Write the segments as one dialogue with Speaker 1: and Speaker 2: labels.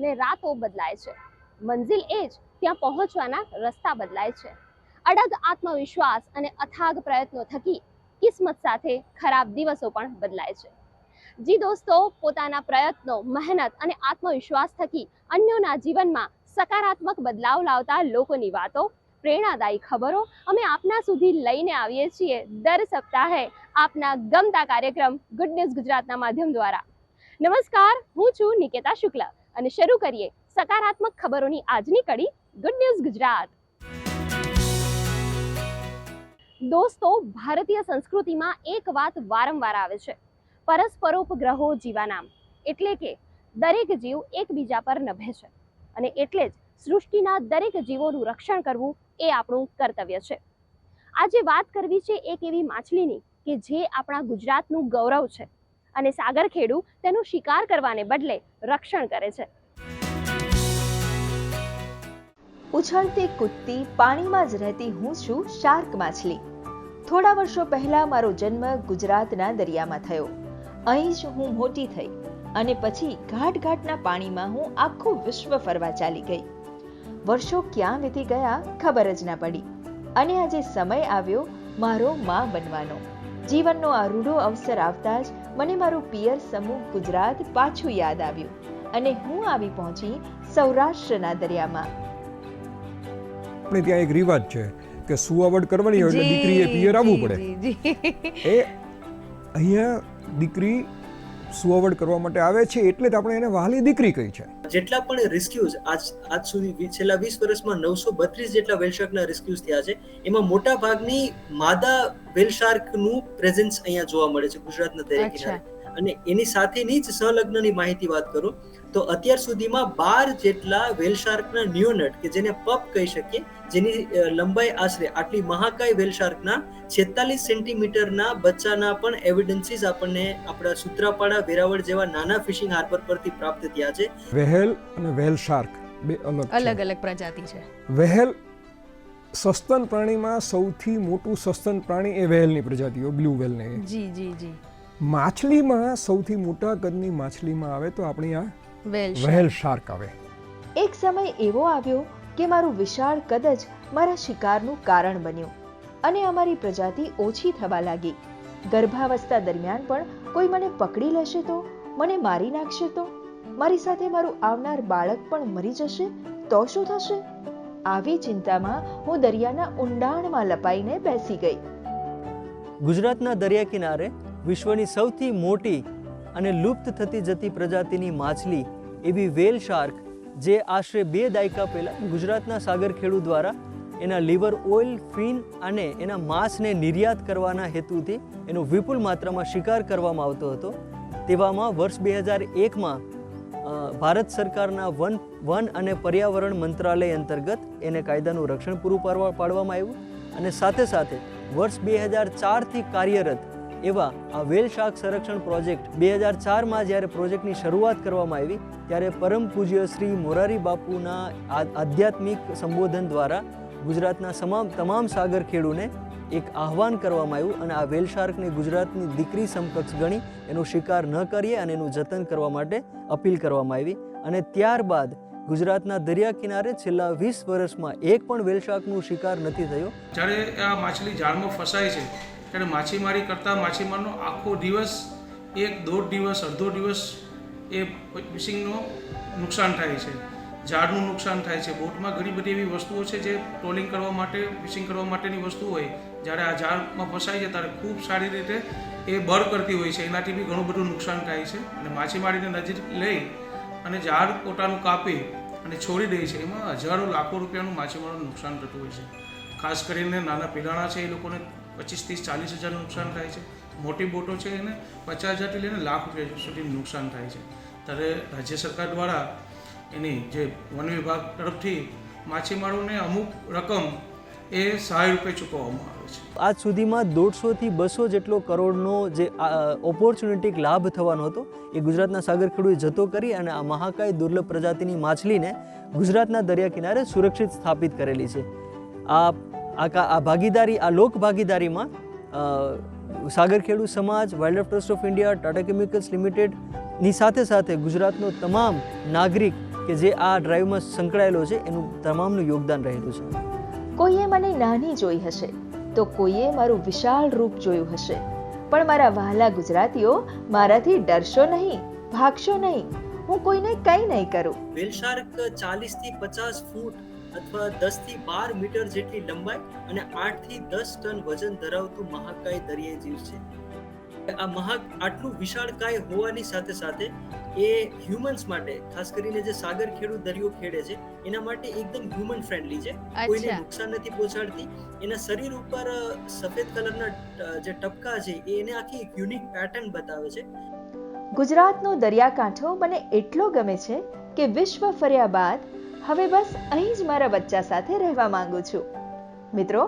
Speaker 1: ને રાતો બદલાય છે. મંજિલ એ જ ત્યાં પહોંચવાના રસ્તા બદલાય છે. અડગ આત્મવિશ્વાસ અને અથાગ પ્રયત્નો થકી કિસ્મત સાથે ખરાબ દિવસો પણ બદલાય છે. જી દોસ્તો, પોતાના પ્રયત્નો, મહેનત અને આત્મવિશ્વાસ થકી અન્યોના જીવનમાં સકારાત્મક બદલાવ લાવતા લોકોની વાતો, પ્રેરણાદાયી ખબરો અમે આપના સુધી લઈને આવીએ છીએ દર સપ્તાહે આપના ગમતા કાર્યક્રમ ગુડ ન્યૂઝ ગુજરાતના માધ્યમ દ્વારા. નમસ્કાર, હું છું નિકેતા શુક્લ. અને શરૂ કરીએ સકારાત્મક ખબરોની આજની કડી ગુડ ન્યૂઝ ગુજરાત દોસ્તો, ભારતીય સંસ્કૃતિમાં એક વાત વારંવાર આવે છે. પરસ્પરોપગ્રહો જીવાનામ. એટલે કે, દરેક જીવ એકબીજા પર નભે છે. અને એટલે જ સૃષ્ટિના દરેક જીવોનું રક્ષણ કરવું એ આપણું કર્તવ્ય છે. આજે વાત કરવી છે એક એવી માછલીની કે જે આપણા ગુજરાતનું ગૌરવ છે. અને સાગરખેડુ તેનું શિકાર કરવાને બદલે રક્ષણ કરે છે.
Speaker 2: ઉછળતી કૂદતી પાણીમાં જ રહેતી હું છું શાર્ક માછલી. થોડા વર્ષો પહેલા મારો જન્મ ગુજરાતના દરિયામાં થયો. અહીં જ હું મોટી થઈ અને પછી ઘાટ ઘાટના પાણીમાં હું આખું વિશ્વ ફરવા ચાલી ગઈ. વર્ષો ક્યાં વીતી ગયા ખબર જ ના પડી. અને આજે સમય આવ્યો મારો મા બનવાનો. જીવનનો આ રૂડો અવસર આવતા જ મને મારું પિયર સમૂહ ગુજરાત પાછું યાદ આવ્યું અને હું આવી પહોંચી સૌરાષ્ટ્રના દરિયામાં.
Speaker 3: આપણે ત્યાં એક રિવાજ છે કે સુવાવડ કરવાની હોય એટલે દીકરીએ પિયર આવવું પડે. એ અહીંયા દીકરી સુવાવડ કરવા માટે આવે છે એટલે જ આપણે એને વહાલી દીકરી કહી છે.
Speaker 4: જેટલા પણ રેસ્ક્યુઝ આજ આજ સુધી છેલ્લા વીસ વર્ષમાં નવસો બત્રીસ જેટલા વેલશાર્કના રેસ્ક્યુઝ થયા છે. એમાં મોટા ભાગની માદા વેલશાર્કનું પ્રેઝન્સ અહીંયા જોવા મળે છે ગુજરાતના દરેક કિનારે અને એની સાથેની જ સંલગ્નની માહિતી વાત કરું. તો અત્યાર સુધીમાં બાર જેટલા વેલશાર્કના ન્યુનટ કે જેને પપ કહી શકીએ જેની લંબાઈ આશરે આટલી મહાકાય વેલશાર્કના છેતાલીસ સેન્ટીમીટરના બચ્ચાના પણ એવિડન્સીસ આપણને આપણા સુત્રાપાડા વેરાવળ જેવા નાના ફિશિંગ હાર્બર પરથી પ્રાપ્ત થયા છે.
Speaker 3: વહેલ અને વેલશાર્ક બે અલગ
Speaker 5: અલગ અલગ પ્રજાતિ છે.
Speaker 3: વહેલ સસ્તન પ્રાણીમાં સૌથી મોટું સસ્તન પ્રાણી એ વહેલની પ્રજાતિઓ બ્લુ વેલને.
Speaker 5: જી જી જી.
Speaker 3: માછલીમાં સૌથી મોટા કદની માછલીમાં આવે તો આપણી આ વહેલ શાર્ક. આવે
Speaker 2: એક સમય એવો આવ્યો કે મારું વિશાળ કદ જ મારા શિકારનું કારણ બન્યું અને અમારી પ્રજાતિ ઓછી થવા લાગી. ગર્ભાવસ્થા દરમિયાન પણ કોઈ મને પકડી લેશે તો મને મારી નાખશે તો? મારી સાથે મારું આવનાર બાળક પણ મરી જશે? તો શું થશે? આવી ચિંતામાં હું દરિયાના ઊંડાણમાં લપાઈને બેસી ગઈ.
Speaker 6: ગુજરાતના દરિયા કિનારે વિશ્વની સૌથી મોટી અને લુપ્ત થતી જતી પ્રજાતિની માછલી, એવી વેલ શાર્ક, જે આશરે બે દાયકા પહેલાં ગુજરાતના સાગરખેડુ દ્વારા એના લીવર ઓઇલ, ફિન અને એના માંસને નિર્યાત કરવાના હેતુથી એનો વિપુલ માત્રામાં શિકાર કરવામાં આવતો હતો. તેવામાં વર્ષ બે હજાર એકમાં ભારત સરકારના વન વન અને પર્યાવરણ મંત્રાલય અંતર્ગત એને કાયદાનું રક્ષણ પૂરું પાડવા, પાડવામાં આવ્યું અને સાથે સાથે વર્ષ બે હજાર ચારથી કાર્યરત એવા આ વેલ શાક સંરક્ષણ પ્રોજેક્ટ બે હજાર ચારમાં જ્યારે પ્રોજેક્ટની શરૂઆત કરવામાં આવી, ત્યારે પરમ પૂજ્ય શ્રી મોરારી બાપુના આધ્યાત્મિક સંબોધન દ્વારા ગુજરાતના તમામ તમામ સાગર ખેડૂને એક આહવાન કરવામાં આવ્યું અને આ વેલ શાર્કને ગુજરાતની દીકરી સમકક્ષ ગણી એનો શિકાર ન કરીએ અને એનું જતન કરવા માટે અપીલ કરવામાં આવી. અને ત્યારબાદ ગુજરાતના દરિયા કિનારે છેલ્લા વીસ વર્ષમાં એક પણ વેલ શાર્કનું શિકાર નથી થયો.
Speaker 7: જ્યારે આ માછલી જાળમાં ફસાય છે ત્યારે માછીમારી કરતાં માછીમારનો આખો દિવસ, એક, દોઢ દિવસ, અડધો દિવસ એ ફિશિંગનો નુકસાન થાય છે. ઝાડનું નુકસાન થાય છે. બોટમાં ઘણી બધી એવી વસ્તુઓ છે જે ટ્રોલિંગ કરવા માટે, ફિશિંગ કરવા માટેની વસ્તુ હોય. જ્યારે આ ઝાડમાં ફસાય છે ત્યારે ખૂબ સારી રીતે એ બળ કરતી હોય છે. એનાથી બી ઘણું બધું નુકસાન થાય છે. અને માછીમારીને નજીક લઈ અને ઝાડ પોતાનું કાપી અને છોડી દે છે. એમાં હજારો લાખો રૂપિયાનું માછીમારોનું નુકસાન થતું હોય છે. ખાસ કરીને નાના પિલાણા છે એ લોકોને પચીસ ત્રીસ ચાલીસ હજારનું નુકસાન થાય છે. મોટી બોટો છે એને પચાસ હજારથી લઈને લાખ રૂપિયા સુધીનું નુકસાન થાય છે. ત્યારે રાજ્ય સરકાર દ્વારા એની જે વન વિભાગ તરફથી માછીમારોને અમુક રકમ એ સહાય રૂપે ચૂકવવામાં આવે છે.
Speaker 6: આજ સુધીમાં દોઢસોથી બસો જેટલો કરોડનો જે ઓપોર્ચ્યુનિટી લાભ થવાનો હતો, એ ગુજરાતના સાગરખેડુએ જતો કરી અને આ મહાકાય દુર્લભ પ્રજાતિની માછલીને ગુજરાતના દરિયા કિનારે સુરક્ષિત સ્થાપિત કરેલી છે. આ આ આ ભાગીદારી આ લોક ભાગીદારીમાં સાગર સાગરખેડુ સમાજ wild trust of India Tata chemicals લિમિટેડની સાથે સાથે ગુજરાતનો તમામ નાગરિક કે જે આ ડ્રાઈવમાં સંકળાયેલો છે એનું તમામનું યોગદાન રહેલું છે.
Speaker 2: કોઈએ મને નાની જોઈ હશે તો કોઈએ મારું વિશાળ રૂપ જોયું હશે. પણ મારા વહાલા ગુજરાતીઓ મારાથી ડરશો નહીં ભાગશો નહીં. હું કોઈને કંઈ નહીં કરું.
Speaker 4: વેલ શાર્ક ચાલીસથી પચાસ ફૂટ અથવા દસથી બાર મીટર જેટલી લંબાઈ અને આઠથી દસ ટન વજન ધરાવતું મહાકાય દરિયાઈ જીવ છે. આ મહા આટલું વિશાળ કાય હોવાની સાથે સાથે એ હ્યુમન્સ માટે ખાસ કરીને જે સાગર ખેડૂત દરિયો ખેડે છે એના માટે એકદમ હ્યુમન ફ્રેન્ડલી છે. કોઈને નુકસાન નથી પહોંચાડતી. એના શરીર ઉપર સફેદ કલરના જે ટપકા છે એ એને આખી એક યુનિક પેટર્ન બતાવે છે.
Speaker 2: ગુજરાતનો દરિયાકાંઠો મને એટલો ગમે છે કે વિશ્વ ફર્યા બાદ હવે બસ અહીં જ મારા બચ્ચા સાથે રહેવા માંગુ છું. મિત્રો,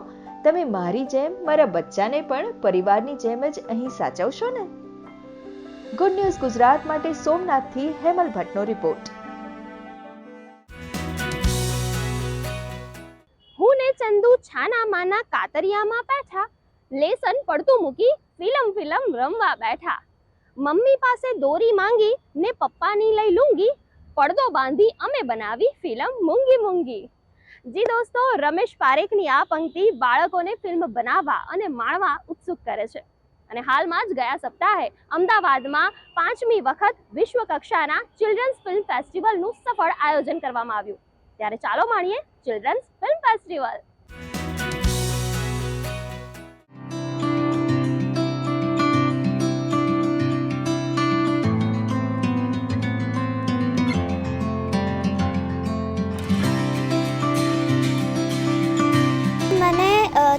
Speaker 2: તમે મારી જેમ, મારા બચ્ચાને પણ પરિવારની જેમ જ અહીં સાચવશો ને? ગુડ ન્યૂઝ ગુજરાત માટે સોમનાથથી હેમલ ભટ્ટનો રિપોર્ટ
Speaker 1: હું ને ચંદુ છાના માના કાતરિયામાં બેઠા, લેસન પડતું મૂકી ફિલ્મ ફિલ્મ રમવા બેઠા. મમ્મી પાસે દોરી માંગી ને પપ્પાની લઈ લુંગી પડદો બાંધી અમે બનાવી ફિલ્મ મૂંગી મૂંગી. જી દોસ્તો, રમેશ પારેખની આ પંક્તિ બાળકોને ફિલ્મ બનાવવા અને માણવા ઉત્સુક કરે છે. અને હાલમાં જ ગયા સપ્તાહે અમદાવાદમાં પાંચમી વખત વિશ્વ કક્ષાના ચિલ્ડ્રન્સ ફિલ્મ ફેસ્ટિવલનું સફળ આયોજન કરવામાં આવ્યું. ત્યારે ચાલો માણીએ children's film
Speaker 8: festival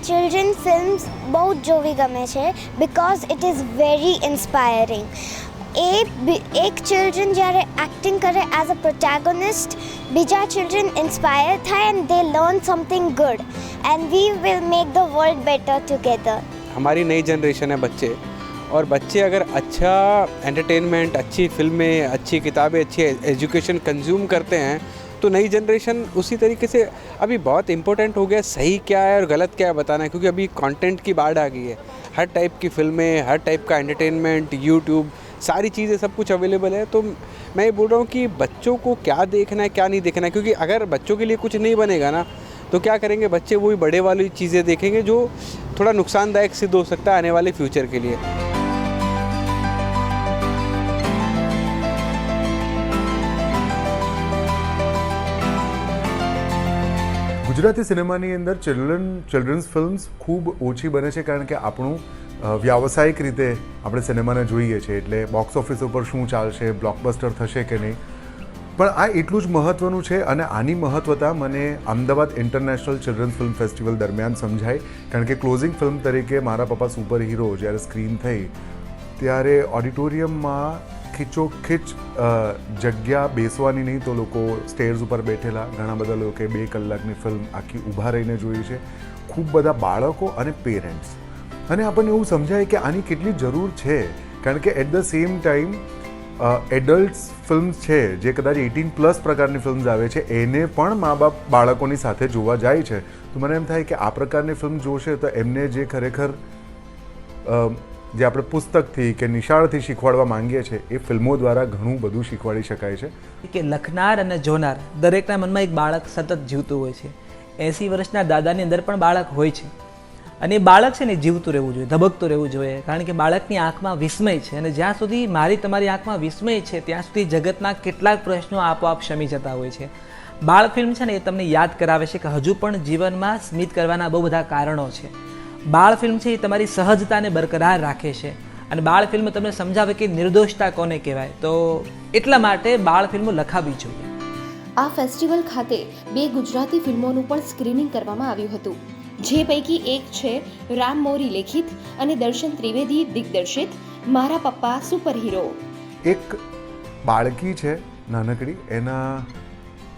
Speaker 8: children films બહુ જ જોવી ગમે છે because it is very inspiring એ બી- એક ચિલ્ડ્રન જ્યારે એક્ટિંગ કરે એઝ અ પ્રોટેગોનિસ્ટ બીજા ચિલ્ડ્રન ઇન્સ્પાયર થાય and they learn something good and we will make the world better together
Speaker 9: हमारी नई जनरेशन है बच्चे और बच्चे अगर अच्छा एंटरटेनमेंट अच्छी फिल्में अच्छी किताबें अच्छी एजुकेशन कंज्यूम करते हैं तो नई जनरेशन उसी तरीके से अभी बहुत इंपॉर्टेंट हो गया, सही क्या है और गलत क्या है बताना है, क्योंकि अभी कंटेंट की बाढ़ आ गई है। हर टाइप की फ़िल्में हर टाइप का एंटरटेनमेंट यूट्यूब सारी चीज़ें सब कुछ अवेलेबल है। तो मैं ये बोल रहा हूँ कि बच्चों को क्या देखना है, क्या नहीं देखना है, क्योंकि अगर बच्चों के लिए कुछ नहीं बनेगा ना तो क्या करेंगे बच्चे वही बड़े वाली चीज़ें देखेंगे जो थोड़ा नुकसानदायक सिद्ध हो सकता है आने वाले फ्यूचर के लिए।
Speaker 10: ગુજરાતી સિનેમાની અંદર ચિલ્ડ્રન, ચિલ્ડ્રન્સ ફિલ્મ્સ ખૂબ ઓછી બને છે કારણ કે આપણું વ્યાવસાયિક રીતે આપણે સિનેમાને જોઈએ છીએ. એટલે બોક્સ ઓફિસ ઉપર શું ચાલશે બ્લોકબસ્ટર થશે કે નહીં. પણ આ એટલું જ મહત્ત્વનું છે અને આની મહત્ત્વતા મને Ahmedabad international children's film festival દરમિયાન સમજાય. કારણ કે ક્લોઝિંગ ફિલ્મ તરીકે મારા પપ્પા સુપર હીરો જ્યારે સ્ક્રીન થઈ, ત્યારે ઓડિટોરિયમમાં ખીચોખીચ જગ્યા બેસવાની નહીં તો લોકો સ્ટેર્સ ઉપર બેઠેલા, ઘણા બધા લોકોએ બે કલાકની ફિલ્મ આખી ઊભા રહીને જોઈ છે. ખૂબ બધા બાળકો અને પેરેન્ટ્સ અને આપણને એવું સમજાય કે આની કેટલી જરૂર છે. કારણ કે at the same time adults films છે, જે કદાચ એટીન પ્લસ પ્રકારની ફિલ્મ્સ આવે છે, એને પણ મા બાપ બાળકોની સાથે જોવા જાય છે. તો મને એમ થાય કે આ પ્રકારની ફિલ્મ જોશે તો એમને જે ખરેખર જે આપણે પુસ્તકથી કે નિશાળથી શીખવાડવા માંગીએ છીએ, એ ફિલ્મો દ્વારા ઘણું બધું શીખવાડી શકાય છે.
Speaker 11: કે લખનાર અને જોનાર દરેકના મનમાં એક બાળક સતત જીવતું હોય છે. એંસી વર્ષના દાદાની અંદર પણ બાળક હોય છે. અને એ બાળક છે ને જીવતું રહેવું જોઈએ, ધબકતું રહેવું જોઈએ. કારણ કે બાળકની આંખમાં વિસ્મય છે અને જ્યાં સુધી મારી તમારી આંખમાં વિસ્મય છે, ત્યાં સુધી જગતના કેટલાક પ્રશ્નો આપોઆપ શમી જતા હોય છે. બાળ ફિલ્મ છે ને એ તમને યાદ કરાવે છે કે હજુ પણ જીવનમાં સ્મિત કરવાના બહુ બધા કારણો છે. બાળ ફિલ્મ છે એ તમારી સહજતાને બરકરાર રાખે છે. અને બાળ ફિલ્મ તમને સમજાવે કે નિર્દોષતા કોને કહેવાય. તો એટલા માટે બાળ ફિલ્મો લખાવી જોઈએ.
Speaker 5: આ ફેસ્ટિવલ ખાતે બે ગુજરાતી ફિલ્મોનું પણ સ્ક્રીનિંગ કરવામાં આવ્યું હતું. જે પૈકી એક છે રામ મોરી લેખિત અને દર્શન ત્રિવેદી દિગ્દર્શિત મારા પપ્પા સુપર હીરો
Speaker 10: એક બાળકી છે નાનકડી. એના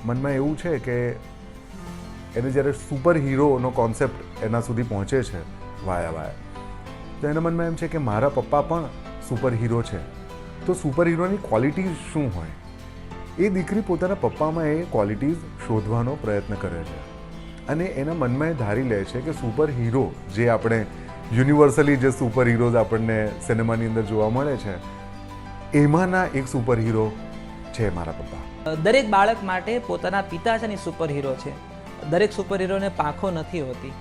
Speaker 10: મનમાં એવું છે કે એને જ્યારે સુપર હીરોનો કોન્સેપ્ટ એના સુધી પહોંચે છે વાયા વાયા. તો એના મનમાં એમ છે કે મારા પપ્પા પણ સુપર હીરો છે. તો સુપર હીરોની ક્વોલિટીઝ શું હોય? એ દીકરી પોતાના પપ્પામાં એ ક્વોલિટીઝ શોધવાનો પ્રયત્ન કરે છે. અને એના મનમાં એ ધારી લે છે કે સુપર હીરો જે આપણે યુનિવર્સલી જે સુપર હીરોઝ આપણને સિનેમાની અંદર જોવા મળે છે, એમાંના એક સુપર હીરો છે મારા પપ્પા.
Speaker 11: દરેક બાળક માટે પોતાના પિતા છે ને સુપર હીરો છે. દરેક સુપર હીરોને પાંખો નથી હોતી.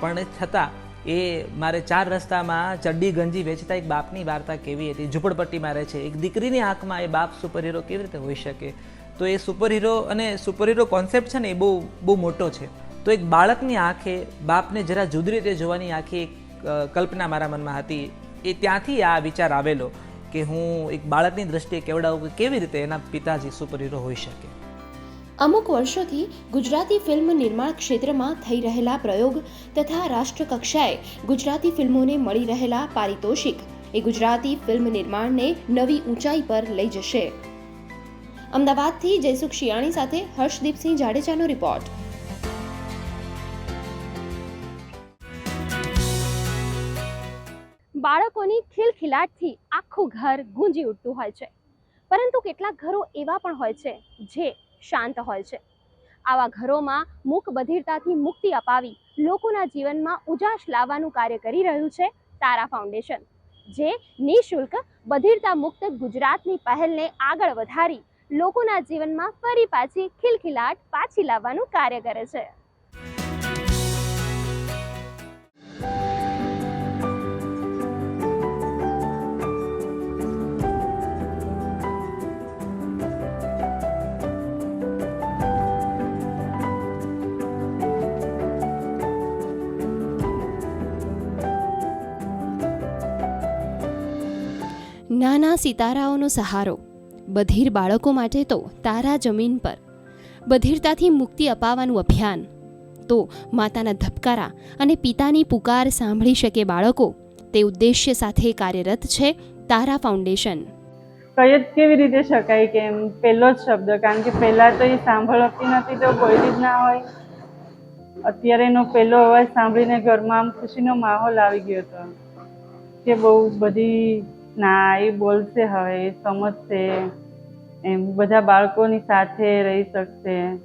Speaker 11: પણ છતાં એ મારે ચાર રસ્તામાં ચડ્ડી ગંજી વેચતા એક બાપની વાર્તા કેવી હતી, ઝૂંપડપટ્ટીમાં રહે છે. એક દીકરીની આંખમાં એ બાપ સુપર હીરો કેવી રીતે હોઈ શકે? તો એ સુપર હીરો અને સુપર હીરો કોન્સેપ્ટ છે ને એ બહુ બહુ મોટો છે. તો એક બાળકની આંખે, બાપને જરા જુદી રીતે જોવાની આખી એક કલ્પના મારા મનમાં હતી. એ ત્યાંથી આ વિચાર આવેલો કે હું એક બાળકની દ્રષ્ટિએ કેવડાવું કે કેવી રીતે એના પિતાજી સુપર હીરો હોઈ શકે?
Speaker 5: અમુક વર્ષોથી ગુજરાતી ફિલ્મ નિર્માણ ક્ષેત્રમાં થઈ રહેલા પ્રયોગ તથા રાષ્ટ્રકક્ષાએ ગુજરાતી ફિલ્મોને મળી રહેલા પારિતોષિક એ ગુજરાતી ફિલ્મ નિર્માણને નવી ઊંચાઈ પર લઈ જશે. અમદાવાદથી જયસુખ શિયાણી સાથે હર્ષદીપસિંહ જાડેજાનો રિપોર્ટ.
Speaker 1: બાળકોની ખિલખિલાટથી આખું ઘર ગુંજી ઉઠતું હોય છે. પરંતુ કેટલાક ઘરો એવા પણ હોય છે, જે શાંત હોય છે. આવા ઘરોમાં મૂક બધિરતાથી મુક્તિ અપાવી લોકોના જીવનમાં ઉજાશ લાવવાનું કાર્ય કરી રહ્યું છે તારા ફાઉન્ડેશન, જે નિઃશુલ્ક બધિરતા મુક્ત ગુજરાતની પહેલને આગળ વધારી લોકોના જીવનમાં ફરી પાછી ખિલખિલાટ પાછી લાવવાનું કાર્ય કરે છે.
Speaker 5: સિતારાઓનો સહારો. બધીર બાળકો માટે તો તારા જમીન પર. બધીરતાથી મુક્તિ અપાવવાનું અભિયાન. તો માતાના ધબકારા અને પિતાની પુકાર સાંભળી શકે બાળકો. તે ઉદ્દેશ્ય સાથે કાર્યરત છે તારા ફાઉન્ડેશન.
Speaker 12: કહી જ કેવી રીતે શકાય કે એમ પહેલો જ શબ્દ? કારણ કે પહેલાં તો એ સાંભળતી નથી તો બોલી જ ના હોય. અત્યારે એનો પહેલો અવાજ સાંભળીને ઘરમાં આમ ખુશીનો માહોલ આવી ગયો હતો કે બહુ બધી ના એ બોલશે હવે એ સમજશે. એમ બધા બાળકોની સાથે રહી શકશે.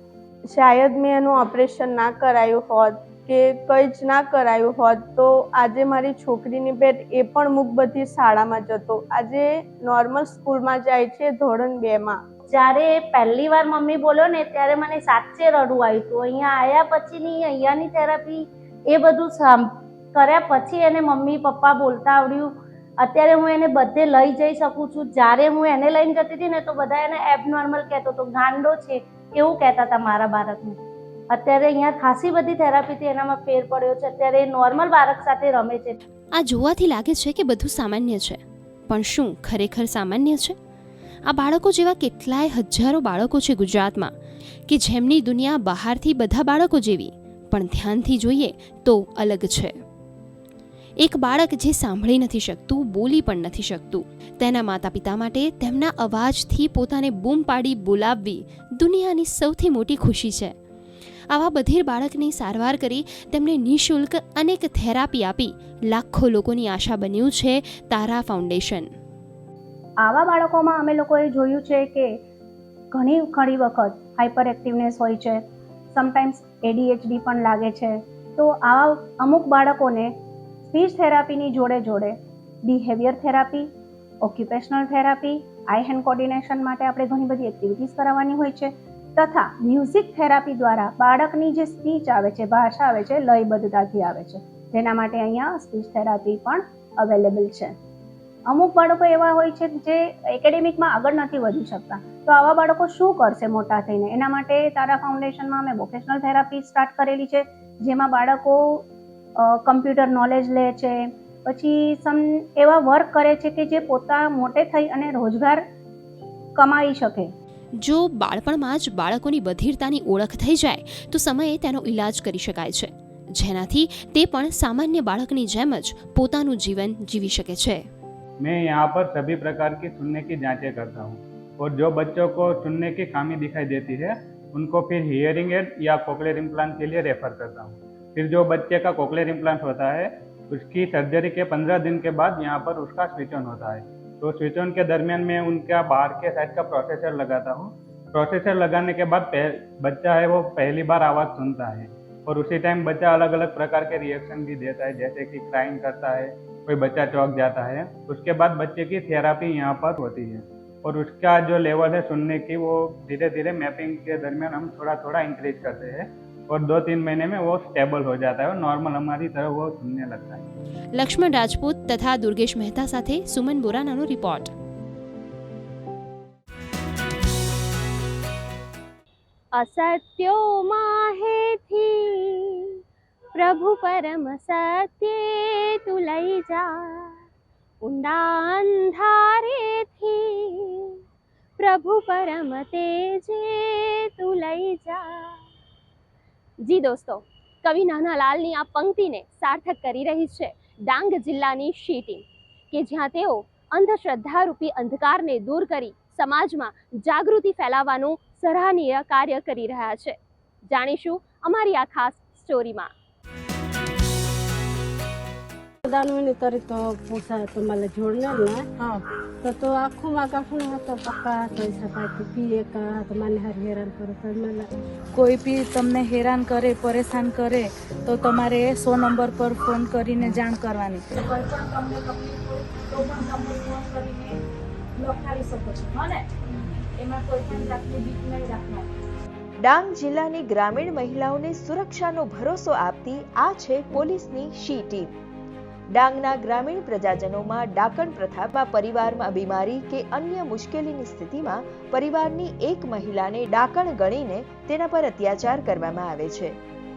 Speaker 13: શાયદ મેં એનું ઓપરેશન ના કરાયું હોત કે કંઈ જ ના કરાયું હોત તો આજે મારી છોકરીની બેટ એ પણ મુકબધી શાળામાં જતો. આજે નોર્મલ સ્કૂલમાં જાય છે ધોરણ બેમાં.
Speaker 14: જ્યારે પહેલી વાર મમ્મી બોલ્યો ને ત્યારે મને સાચે રડવું આવ્યું હતું અહીંયા આવ્યા પછીની અહીંયાની થેરાપી એ બધું કર્યા પછી એને મમ્મી પપ્પા બોલતા આવડ્યું. અત્યારે હું એને બધે લઈ જઈ શકું છું. જ્યારે હું એને લઈને જતી હતી ને તો બધા એને એબનોર્મલ કહેતો હતો. ગાંડો છે, એવું કહેતા હતા મારા બાળકને. અત્યારે અહીંયા ખાસી બધી થેરાપીથી એનામાં ફેર પડ્યો છે. અત્યારે નોર્મલ બાળક સાથે રમે છે.
Speaker 5: આ જોવાથી લાગે છે કે બધું સામાન્ય છે. પણ શું ખરેખર સામાન્ય છે? આ બાળકો જેવા કેટલાય હજારો બાળકો છે ગુજરાતમાં, કે જેમની દુનિયા બહારથી બધા બાળકો જેવી, પણ ધ્યાનથી જોઈએ તો અલગ છે. એક બાળક જે સાંભળી નથી શકતું, બોલી પણ નથી શકતું. તેના માતા પિતા માટે તેમના અવાજથી પોતાને બૂમ પાડી બોલાવવી દુનિયાની સૌથી મોટી ખુશી છે. આવા બધીર બાળકની સારવાર કરી તેમને નિઃશુલ્ક અનેક થેરાપી આપી લાખો લોકોની આશા બન્યું છે તારા ફાઉન્ડેશન.
Speaker 14: આવા બાળકોમાં અમે લોકોએ જોયું છે કે ઘણી ઘણી વખત હાઇપર એક્ટિવનેસ હોય છે. સમટાઈમ્સ એડીએચડી પણ લાગે છે. તો આવા અમુક બાળકોને સ્પીચ થેરાપીની જોડે જોડે behaviour therapy occupational therapy eye hand coordination માટે આપણે ઘણી બધી એક્ટિવિટીઝ કરાવવાની હોય છે, તથા મ્યુઝિક થેરાપી દ્વારા બાળકની જે સ્પીચ આવે છે, ભાષા આવે છે, લયબદ્ધતાથી આવે છે. જેના માટે અહીંયા સ્પીચ થેરાપી પણ અવેલેબલ છે. અમુક બાળકો એવા હોય છે જે એકેડેમિકમાં આગળ નથી વધી શકતા. તો આવા બાળકો શું કરશે મોટા થઈને? એના માટે તારા ફાઉન્ડેશનમાં અમે વોકેશનલ થેરાપી સ્ટાર્ટ કરેલી છે, જેમાં બાળકો કમ્પ્યુટર નોલેજ લે છે પછી સમ એવા વર્ક કરે છે કે જે પોતા મોટે થઈ અને રોજગાર કમાઈ શકે
Speaker 5: જો બાળપણમાં જ બાળકોની બધિરતાની ઓળખ થઈ જાય તો સમયે તેનો ઈલાજ કરી શકાય છે જેનાથી તે પણ સામાન્ય બાળકની જેમ જ પોતાનું જીવન જીવી શકે છે
Speaker 15: मैं यहाँ पर सभी प्रकार की सुनने की जांचें करता हूँ और जो बच्चों को सुनने की खामी दिखाई देती है उनको फिर हियरिंग एड या कोकलेर इम्प्लांट के लिए रेफर करता हूँ फिर जो बच्चे का कोकलेर इम्प्लांट होता है, उसकी सर्जरी के पंद्रह दिन के बाद यहाँ पर उसका स्विच ऑन होता है। तो स्विच ऑन के दरमियान में उनका बाहर के साइड का प्रोसेसर लगाता हूँ। प्रोसेसर लगाने के बाद बच्चा है वो पहली बार आवाज़ सुनता है और उसी टाइम बच्चा अलग अलग प्रकार के रिएक्शन भी देता है, जैसे कि क्राइंग करता है, कोई बच्चा चौक जाता है। उसके बाद बच्चे की थेरापी यहाँ पर होती है और उसका जो लेवल है सुनने की वो धीरे धीरे मैपिंग के दरमियान हम थोड़ा थोड़ा इंक्रीज करते हैं। और दो तीन महीने में वो स्टेबल हो जाता है और नॉर्मल हमारी तरह वो सुनने लगता है
Speaker 5: લક્ષ્મણ રાજપૂત તથા દુર્ગેશ મહેતા સાથે સુમન બોરાનાનો રિપોર્ટ
Speaker 1: અસત્યો માહેથી પ્રભુ પરમ સત્ય તું લઈ જા ઊંડા અંધારેથી પ્રભુ પરમ તેજે તું લઈ જા જી દોસ્તો, કવિ નાનાલાલની આ પંક્તિને સાર્થક કરી રહી છે ડાંગ જિલ્લાની શી ટીમ, કે જ્યાં તેઓ અંધશ્રદ્ધારૂપી અંધકારને દૂર કરી સમાજમાં જાગૃતિ ફેલાવવાનું સરાહનીય કાર્ય કરી રહ્યા છે. જાણીશું અમારી આ ખાસ સ્ટોરીમાં
Speaker 16: દાનવીની તરી તો પૂછા તો મને જોડને ને. તો તો આખું માં કાફું હતો પપ્પા તો સપાટી પીએ કા તો મને હાર હેરાન કરે તો મને.
Speaker 17: કોઈ બી તમને હેરાન કરે પરેશાન કરે તો તમારે સો નંબર પર ફોન કરીને જાણ કરવાની.
Speaker 14: તમને તકલીફ હોય તો પણ તમે ફોન કરીને લખાવી શકો છો હને એમાં કોઈ પણ જાતની નહીં રાખવાની.
Speaker 2: ડાંગ જિલ્લાની ગ્રામીણ મહિલાઓને સુરક્ષાનો ભરોસો આપતી આ છે પોલીસની શી ટીમ. ડાંગના ગ્રામીણ પ્રજાજનોમાં ડાકણ પ્રથામાં પરિવારમાં બીમારી કે અન્ય મુશ્કેલીની સ્થિતિમાં પરિવારની એક મહિલાને ડાકણ ગણીને તેના પર અત્યાચાર કરવામાં આવે છે.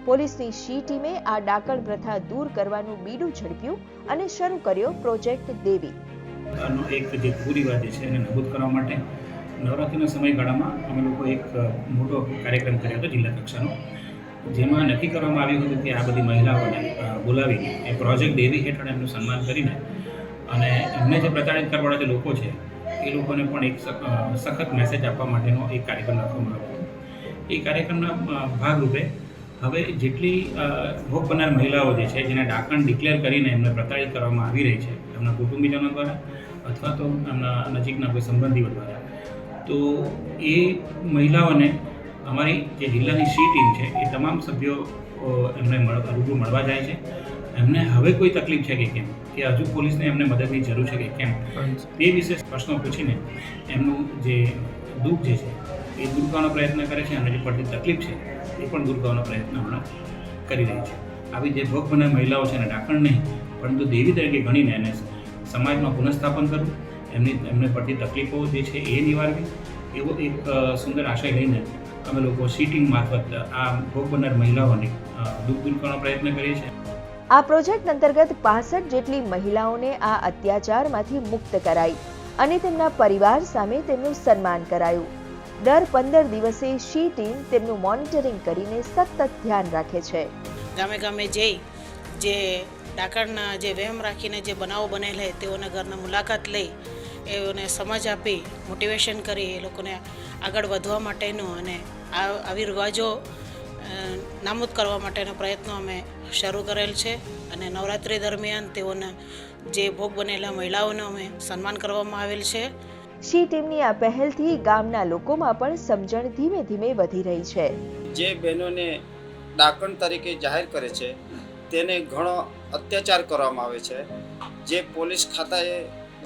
Speaker 2: પોલીસની શી ટીમે આ ડાકણ પ્રથા દૂર કરવાનું બીડું ઝડપ્યું અને શરૂ કર્યો પ્રોજેક્ટ દેવી.
Speaker 18: એક જે કુરિવાજ છે એને નાબૂદ કરવા માટે નવરાત્રિના સમયગાળામાં અમે લોકો એક મોટો કાર્યક્રમ કર્યો હતો જિલ્લા કક્ષાનો. જેમાં નક્કી કરવામાં આવ્યું હતું કે આ બધી મહિલાઓને બોલાવીને, એ પ્રોજેક્ટ દેવી હેઠળ એમનું સન્માન કરીને અને એમને જે પ્રતાડિત કરવાવાળા જે લોકો છે, એ લોકોને પણ એક સખત મેસેજ આપવા માટેનો એક કાર્યક્રમ રાખવામાં આવ્યો હતો. એ કાર્યક્રમના ભાગરૂપે હવે જેટલી ભોગ બનનાર મહિલાઓ જે છે, જેને ડાકણ ડિક્લેર કરીને એમને પ્રતાડિત કરવામાં આવી રહી છે, એમના કુટુંબીજનો દ્વારા અથવા તો એમના નજીકના કોઈ સંબંધીઓ દ્વારા, તો એ મહિલાઓને અમારી જે જિલ્લાની સી ટીમ છે એ તમામ સભ્યો એમને રૂબરૂ મળવા જાય છે. એમને હવે કોઈ તકલીફ છે કે કેમ? કે હજુ પોલીસને એમને મદદની જરૂર છે કે કેમ? તે વિશે પ્રશ્નો પૂછીને એમનું જે દુઃખ જે છે એ દૂર કરવાનો પ્રયત્ન કરે છે અને જે પડતી તકલીફ છે એ પણ દૂર કરવાનો પ્રયત્ન હમણાં કરી રહી છે. આવી જે ભોગ બને મહિલાઓ છે એને ડાકણ નહીં પરંતુ દેવી તરીકે ગણીને એને સમાજમાં પુનઃસ્થાપન કરવું એમની એમને પડતી તકલીફો જે છે એ નિવારવી એવો એક સુંદર આશય લઈને અમે લોકો સીટિંગ મારફત આ ભોગ બનનાર મહિલાઓને દુઃખ દૂર કરવાનો પ્રયત્ન કરીએ છીએ.
Speaker 2: આ પ્રોજેક્ટ અંતર્ગત પાસઠ જેટલી મહિલાઓને આ અત્યાચારમાંથી મુક્ત કરાઈ અને તેમના પરિવાર સામે તેમનું સન્માન કરાયું. દર પંદર દિવસે શી ટીમ તેમનું મોનિટરિંગ કરીને સતત ધ્યાન રાખે છે.
Speaker 19: ગામે ગામે જઈ જે ડાકણના જે વહેમ રાખીને જે બનાવો બનેલા છે તેઓના ઘરના મુલાકાત લઈ એઓને સમજ આપી મોટિવેશન કરી એ લોકોને આગળ વધવા માટેનું અને આ આવી રિવાજો નામૂદ કરવા માટેનો પ્રયત્નો અમે શરૂ કરેલ છે અને નવરાત્રિ દરમિયાન તેઓના જે ભોગ બનેલા મહિલાઓનો અમે સન્માન કરવામાં આવેલ છે.
Speaker 2: શી ટીમની આ પહેલથી ગામના લોકોમાં પણ સમજણ ધીમે ધીમે વધી રહી છે.
Speaker 20: જે બહેનોને ડાકણ તરીકે જાહેર કરે છે તેને ઘણો અત્યાચાર કરવામાં આવે છે. જે પોલીસ ખાતાએ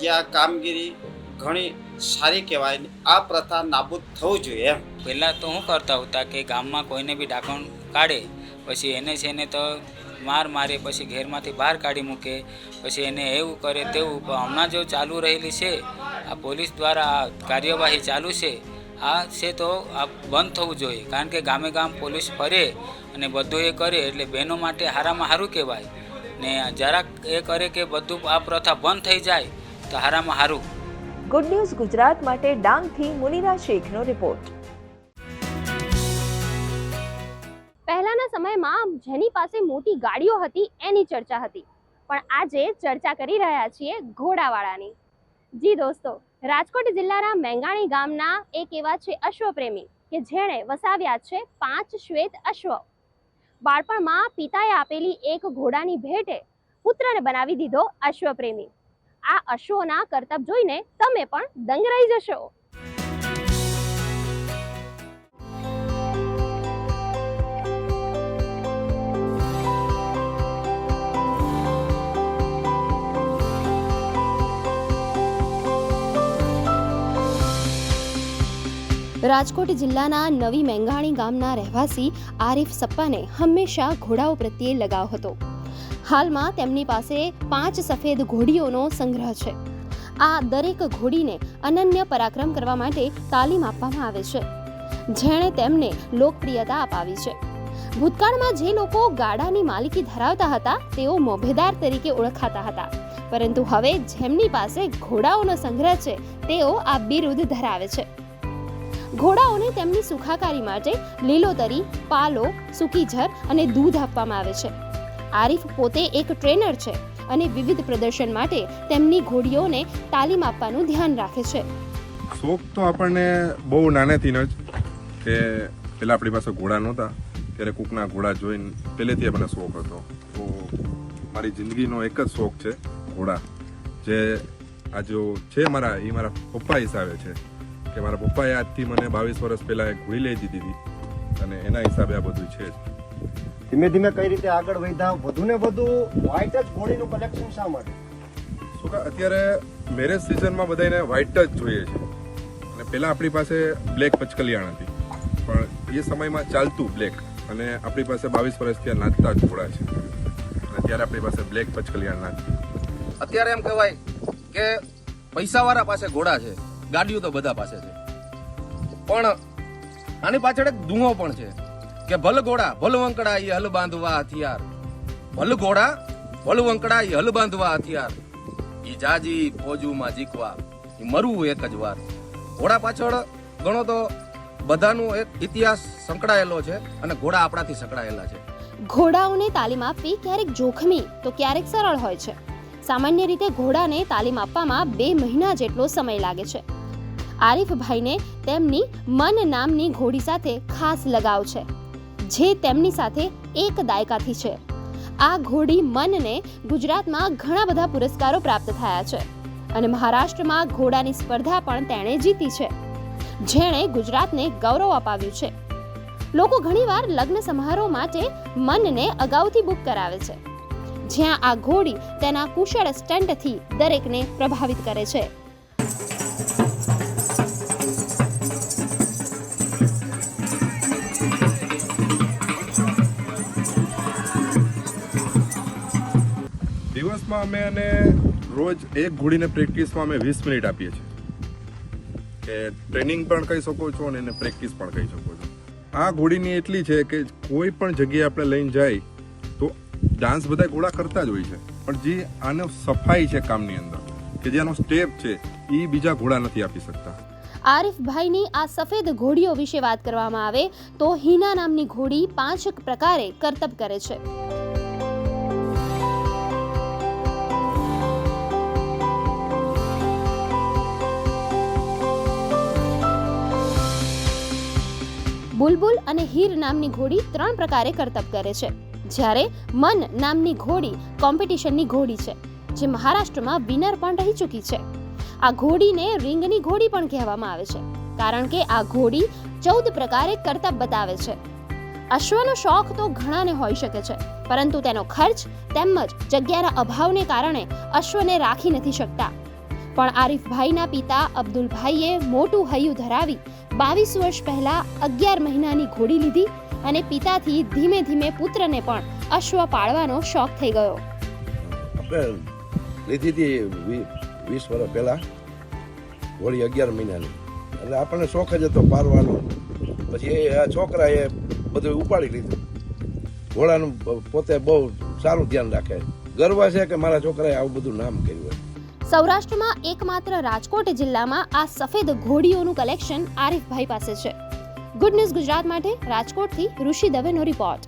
Speaker 20: જે આ કામગીરી ઘણી સારી કહેવાય આ પ્રથા નાબૂદ થવું જોઈએ એમ.
Speaker 21: પહેલાં તો હું કરતા હતા કે ગામમાં કોઈને બી ડાકણ કાઢે, પછી એને છે ને તો માર મારે, પછી ઘેરમાંથી બહાર કાઢી મૂકે, પછી એને એવું કરે તેવું. પણ હમણાં જો ચાલુ રહેલી છે, આ પોલીસ દ્વારા આ કાર્યવાહી ચાલુ છે, આ છે તો આ બંધ થવું જોઈએ. કારણ કે ગામે ગામ પોલીસ ફરે અને બધું એ કરે એટલે બહેનો માટે હારામાં સારું કહેવાય. ને જરાક એ કરે કે બધું આ પ્રથા બંધ થઈ જાય તો હારામાં સારું
Speaker 2: ગુડ ન્યૂઝ ગુજરાત માટે ડાંગથી મુનિરા શેખનો રિપોર્ટ
Speaker 1: પહેલાના સમયમાં જેની પાસે મોટી ગાડીઓ હતી એની ચર્ચા હતી. પણ આજે ચર્ચા કરી રહ્યા છીએ ઘોડાવાળાની. જી દોસ્તો રાજકોટ જિલ્લાના મેંગાણી ગામના એક એવા છે અશ્વપ્રેમી કે જેણે વસાવ્યા છે પાંચ શ્વેત અશ્વ. બાળપણમાં પિતાએ આપેલી એક ઘોડાની ભેટે પુત્રને બનાવી દીધો અશ્વપ્રેમી. આ અશ્વોના કરતબ જોઈને તમે પણ દંગ રહી જશો.
Speaker 5: રાજકોટ જિલ્લાના નવી મેંગાણી ગામના રહેવાસી આરિફ સપ્પાને હંમેશા ઘોડાઓ પ્રત્યે લગાવ હતો. હાલમાં તેમની પાસે પાંચ સફેદ ઘોડીઓનો સંગ્રહ છે. આ દરેક ઘોડીને અનન્ય પરાક્રમ કરવા માટે તાલીમ આપવામાં આવે છે. જેણે તેમને લોકપ્રિયતા અપાવી છે. ભૂતકાળમાં જે લોકો ગાડાની માલિકી ધરાવતા હતા, તેઓ મોભેદાર તરીકે ઓળખાતા હતા. પરંતુ હવે જેમની પાસે ઘોડાઓનો સંગ્રહ છે, તેઓ આ બિરુદ ધરાવે છે. ઘોડાઓને તેમની સુખાકારી માટે લીલોતરી, પાલો, સૂકી ઝર અને દૂધ આપવામાં આવે છે. આરિફ પોતે એક ટ્રેનર છે અને વિવિધ પ્રદર્શન માટે તેમની ઘોડીઓને તાલીમ આપવાનું ધ્યાન રાખે છે.
Speaker 22: શોખ તો આપણને બહુ નાનેથી જ કે પહેલાં આપણી પાસે ઘોડા નહોતા, ત્યારે કૂકના ઘોડા જોઈને પહેલેથી મને શોખ હતો. તો મારી જિંદગીનો એક જ શોખ છે ઘોડા. જે આ જો છે મારા, એ મારા પપ્પા હિસાબે છે કે મારા પપ્પાએ આજથી મને બાવીસ વર્ષ પહેલાં એક ઘોડી લઈ દીધી હતી અને એના હિસાબે આ બધું છે જ.
Speaker 23: ધીમે ધીમે કઈ રીતે આગળ વધ્યા? વધુ ને વધુ વ્હાઇટ જ ઘોડીનું કલેક્શન શા માટે?
Speaker 22: શું કે અત્યારે મેરેજ સિઝનમાં બધાને વ્હાઇટ જ જોઈએ છે. અને પહેલાં આપણી પાસે બ્લેક પચકલિયાણ હતી. પણ એ સમયમાં ચાલતું બ્લેક અને આપણી પાસે બાવીસ વર્ષથી આ નાચતા જ ઘોડા છે. અને અત્યારે આપણી પાસે બ્લેક પચકલિયાણ નાચતી.
Speaker 24: અત્યારે એમ કહેવાય કે પૈસાવાળા પાસે ઘોડા છે. ગાડીઓ તો બધા પાસે છે. પણ આની પાછળ એક ધુઓ પણ છે. કે ભલ ઘોડા, ભલ વંકડા એ હલ બાંધવા હથિયાર. ભલ ઘોડા, ભલ વંકડા એ હલ બાંધવા હથિયાર. ઈ જાજી ફોજુમાં જીકવા ઈ મરવું એક જ વાર. ઘોડા પાછળ ઘણો તો બધાનો એક ઇતિહાસ સંકળાયેલો છે અને ઘોડા આપણાથી સંકળાયેલા છે.
Speaker 5: ઘોડાઓને તાલીમ આપવી ક્યારેક જોખમી, તો ક્યારેક સરળ હોય છે. સામાન્ય રીતે ઘોડાને તાલીમ આપવામાં બે મહિના જેટલો સમય લાગે છે. આરિફભાઈને તેમની મન નામની ઘોડી સાથે ખાસ લગાવ છે. જે તેમની સાથે એક દાયકાથી છે. આ ઘોડી મનને ગુજરાતમાં ઘણા બધા પુરસ્કારો પ્રાપ્ત થયા છે અને મહારાષ્ટ્રમાં ઘોડાની સ્પર્ધા પણ તેણે જીતી છે. જેણે ગુજરાતને ગૌરવ અપાવ્યું છે. લોકો ઘણીવાર લગ્ન સમારોહ માટે મનને અગાઉથી બુક કરાવે છે. જ્યાં આ ઘોડી તેના કુશળ સ્ટન્ટથી દરેકને પ્રભાવિત કરે છે.
Speaker 22: દિવસમાં અમે અને રોજ એક ઘોડીને પ્રેક્ટિસમાં અમે વીસ મિનિટ આપીએ છીએ. કે ટ્રેનિંગ પણ કહી શકો છો અને એને પ્રેક્ટિસ પણ કહી શકો છો. આ ઘોડીની એટલી છે કે કોઈ પણ જગ્યાએ આપણે લઈને જાય તો ડાન્સ બધા ઘોડા કરતા જ હોય છે. પણ જે આનો સફાઈ છે કામની અંદર, કે જે આનો સ્ટેપ છે, એ બીજા ઘોડા નથી આપી શકતા.
Speaker 5: આરિફભાઈની આ સફેદ ઘોડીઓ વિશે વાત કરવામાં આવે તો હિના નામની ઘોડી પાંચ પ્રકારે કરતબ કરે છે. બુલબુલ અને હીર નામની ઘોડી ત્રણ પ્રકારે કરતબ કરે છે. જ્યારે મન નામની ઘોડી કોમ્પિટિશનની ઘોડી છે, જે મહારાષ્ટ્રમાં વિનર પણ રહી ચૂકી છે. આ ઘોડીને રિંગની ઘોડી પણ કહેવામાં આવે છે, કારણ કે આ ઘોડી ચૌદ પ્રકારે કરતબ બતાવે છે. અશ્વનો શોખ તો ઘણાને હોઈ શકે છે, પરંતુ તેનો ખર્ચ તેમજ જગ્યાના અભાવને કારણે અશ્વને રાખી નથી શકતા. પણ આરિફભાઈના પિતા અબ્દુલભાઈએ મોટું હૈયું ધરાવી બાવીસ વર્ષ પહેલા અગિયાર મહિનાની ઘોડી લીધી અને પિતાથી ધીમે ધીમે પુત્રને પણ અશ્વ પાળવાનો શોખ થઈ ગયો.
Speaker 25: લીધી હતી વીસ વર્ષ પહેલાં હોળી અગિયાર મહિનાની. એટલે આપણને શોખ જ હતો પારવાનો. પછી એ, આ છોકરાએ બધું ઉપાડી લીધું. ઘોડાનું પોતે બહુ સારું ધ્યાન રાખે. ગર્વ છે કે મારા છોકરાએ આવું બધું નામ કર્યું હોય.
Speaker 5: સૌરાષ્ટ્રમાં એકમાત્ર રાજકોટ જિલ્લામાં આ સફેદ ઘોડીઓનું કલેક્શન આરિફભાઈ પાસે છે. ગુડ ન્યૂઝ ગુજરાત માટે રાજકોટથી ઋષિ દવેનો રિપોર્ટ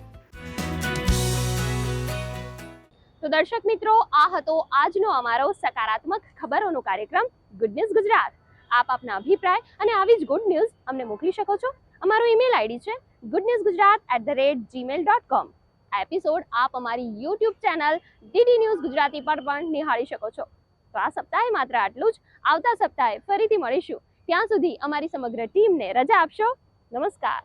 Speaker 1: તો દર્શક મિત્રો, આ હતો આજનો અમારો સકારાત્મક ખબરોનો કાર્યક્રમ ગુડ ન્યૂઝ ગુજરાત. આપ આપના અભિપ્રાય અને આવી જ ગુડ ન્યૂઝ અમને મોકલી શકો છો. અમારો ઈમેલ આઈડી છે good news Gujarat at the rate Gmail dot com episode આપ અમારી YouTube channel DD news Gujarati પર પણ નિહાળી શકો છો. તો આ સપ્તાહે માત્ર આટલું જ. આવતા સપ્તાહે ફરીથી મળીશું. ત્યાં સુધી અમારી સમગ્ર ટીમને રજા આપશો. નમસ્કાર.